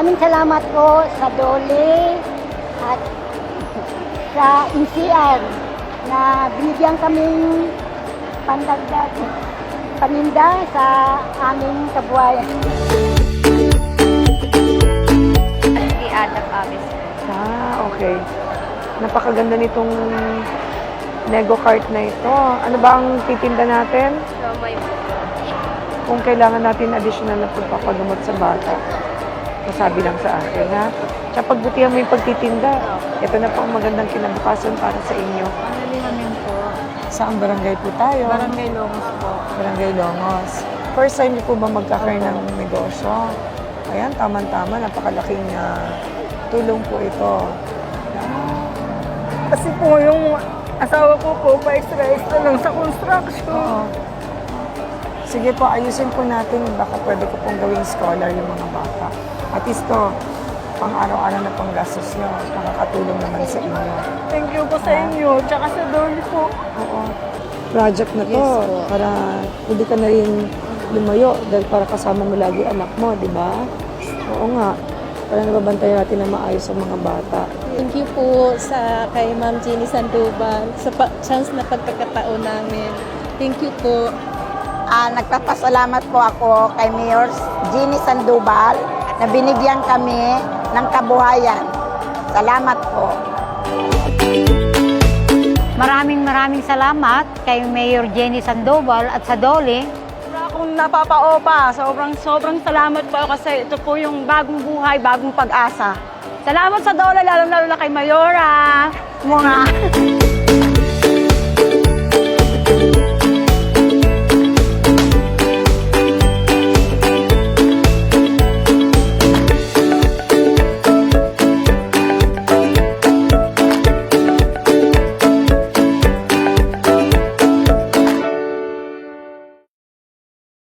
Maraming salamat po sa Dole at sa NCR na binigyan kaming pandagdag paninda sa aming kabuhayan. Di Adam Avis. Ah, okay. Napakaganda nitong Nego Cart na ito. Ano ba ang titinda natin? So, may Kung kailangan natin additional na pagpapagamot sa bata. Masabi lang sa akin, ha? Tsaka pagbutihan mo yung pagtitinda. Ito na po ang magandang kinabukasan para sa inyo. Manalihamin po. Saan barangay po tayo? Barangay Longos po. Barangay Longos. First time niyo po ba magkakaroon ng negosyo? Ayan, tama-tama. Napakalaking ah, tulong po ito. Kasi po yung asawa ko po, pa-extra-extra lang sa construction. Oo. Sige po, ayusin po natin. Baka pwede ko pong gawing scholar yung mga bata. At least to, pang araw-araw na panggastos nyo. Nakakatulong naman sa inyo. Thank you po sa inyo, tsaka sa Dolly po. Oo. Project na to. Yes po. para hindi ka na rin lumayo. Dahil para kasama mo lagi anak mo, di ba? Oo nga. Para nababantayan natin na maayos ang mga bata. Thank you po sa kay Ma'am Jenny Sandoval sa pa- chance na pagkakataon namin. Thank you po. Ah, nagpapasalamat po ako kay Mayor Ginny Sandoval na binigyan kami ng kabuhayan. Salamat po. Maraming maraming salamat kay Mayor Jenny Sandoval at sa Dole Wala akong napapaopa. Sobrang, sobrang salamat po kasi ito po yung bagong buhay, bagong pag-asa. Salamat sa Dolly, lalo-lalo na kay Mayora. Mga